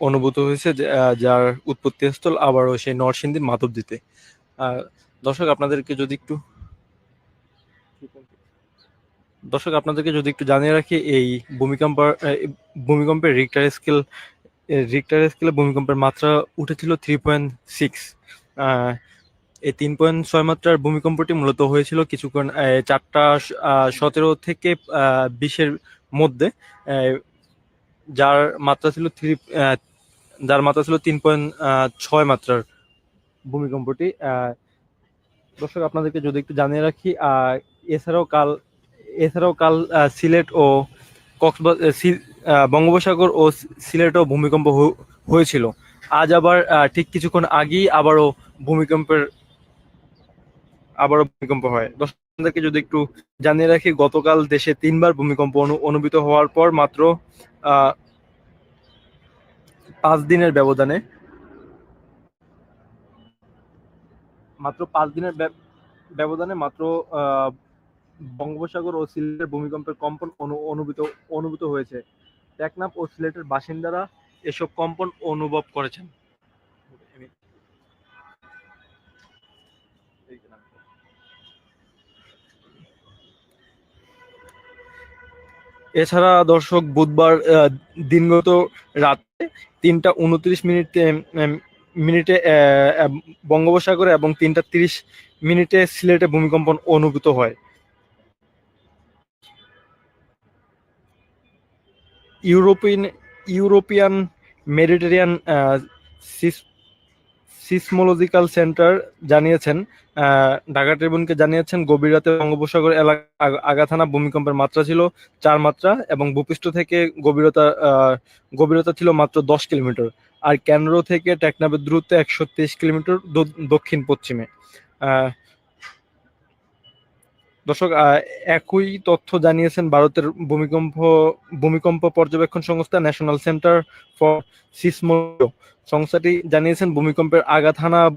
অনুভূত হয়েছে যার উৎপত্তিস্থল আবারও সেই নরসিংদীর মাধবদীতে। দর্শক, আপনাদেরকে যদি একটু দর্শক, আপনাদেরকে যদি একটু জানিয়ে রাখি, এই ভূমিকম্প ভূমিকম্পের রিক্টার স্কেল রিক্টার স্কেলে ভূমিকম্পের মাত্রা উঠেছিল থ্রি পয়েন্ট সিক্স এই তিন পয়েন্ট ছয় মাত্রার ভূমিকম্পটি মূলত হয়েছিল কিছুক্ষণ চারটা সতেরো থেকে বিশের মধ্যে। যার মাত্রা ছিল থ্রি যার মাত্রা ছিল তিন পয়েন্ট ছয় মাত্রার ভূমিকম্পটি। দর্শক, আপনাদেরকে যদি একটু জানিয়ে রাখি এছাড়াও কাল এছাড়াও কাল সিলেট ও কক্সবাজার বঙ্গোপসাগর ও সিলেটেও ভূমিকম্প হয়েছিল। আজ আবার ঠিক কিছুক্ষণ আগেই আবারও ভূমিকম্পের, আবারও ভূমিকম্প হয়। দর্শক আপনাদেরকে যদি একটু জানিয়ে রাখি, গতকাল দেশে তিনবার ভূমিকম্প অনুভূত হওয়ার পর মাত্র পাঁচ দিনের ব্যবধানে। মাত্র পাঁচ দিনের ব্যবধানে মাত্র বঙ্গোপসাগর ও সিলেটের ভূমিকম্পের কম্পন অনুভূত অনুভূত হয়েছে। টেকনাফ ও সিলেটের বাসিন্দারা এসব কম্পন অনুভব করেছেন। এছাড়া দর্শক বুধবার দিনগত রাতে তিনটা উনত্রিশ মিনিটে মিনিটে বঙ্গোপসাগরে এবং তিনটা তিরিশ মিনিটে সিলেটে ভূমিকম্প অনুভূত হয়। European European Mediterranean seismological centre জানিয়েছেন ঢাকা ট্রিবিউনকে জানিয়েছেন গভীর রাতে বঙ্গোপসাগর এলাকা আগাথানা ভূমিকম্পের মাত্রা ছিল চার মাত্রা এবং ভূপৃষ্ঠ থেকে গভীরতা গভীরতা ছিল মাত্র দশ কিলোমিটার আর কেন্দ্র থেকে টেকনাফের দূরত্ব একশো তেইশ কিলোমিটার দক্ষিণ পশ্চিমে দর্শক একই তথ্য জানিয়েছেন ভারতের ভূমিকম্প ভূমিকম্প পর্যবেক্ষণ সংস্থা ন্যাশনাল সেন্টার ফর সিসমোলজি সংস্থাটি জানিয়েছেন ভূমিকম্পের হানা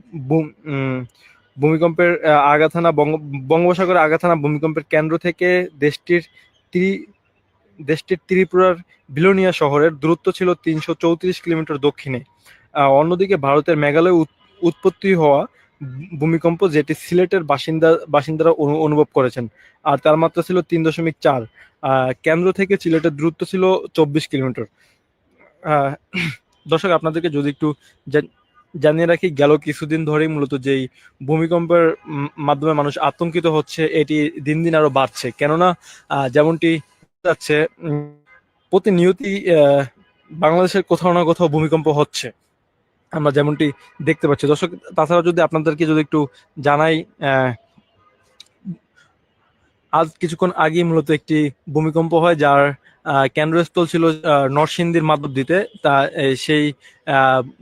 ভূমিকম্পের হানা বঙ্গোপসাগরের হানা ভূমিকম্পের কেন্দ্র থেকে দেশটির ত্রি, দেশটির ত্রিপুরার বিলোনিয়া শহরের দূরত্ব ছিল তিনশো চৌত্রিশ কিলোমিটার দক্ষিণে। অন্যদিকে ভারতের মেঘালয় উৎ- উৎপত্তি হওয়া ভূমিকম্প যেটি সিলেটের বাসিন্দা বাসিন্দারা অনু- অনুভব করেছেন। আর তার মাত্রা ছিল তিন দশমিক চার। কেন্দ্র থেকে সিলেটের দূরত্ব ছিল চব্বিশ কিলোমিটার। দর্শক আপনাদেরকে যদি একটু জানিয়ে রাখি গেল কিছুদিন ধরেই মূলত যেই ভূমিকম্পের মাধ্যমে মানুষ আতঙ্কিত হচ্ছে এটি দিন দিন আরও বাড়ছে। কেননা যেমনটি যাচ্ছে উম, প্রতিনিয়তই বাংলাদেশের কোথাও না কোথাও ভূমিকম্প হচ্ছে। আমরা যেমনটি দেখতে পাচ্ছি। দর্শক, তাছাড়া যদি আপনাদেরকে যদি একটু জানাই আজ কিছুক্ষণ আগেই মূলত একটি ভূমিকম্প হয় যার কেন্দ্রস্থল ছিল নরসিংদীর মাধবদীতে তা সেই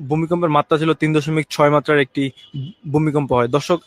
ভূমিকম্পের মাত্রা ছিল তিন দশমিক ছয় মাত্রার একটি ভূমিকম্প হয়। দর্শক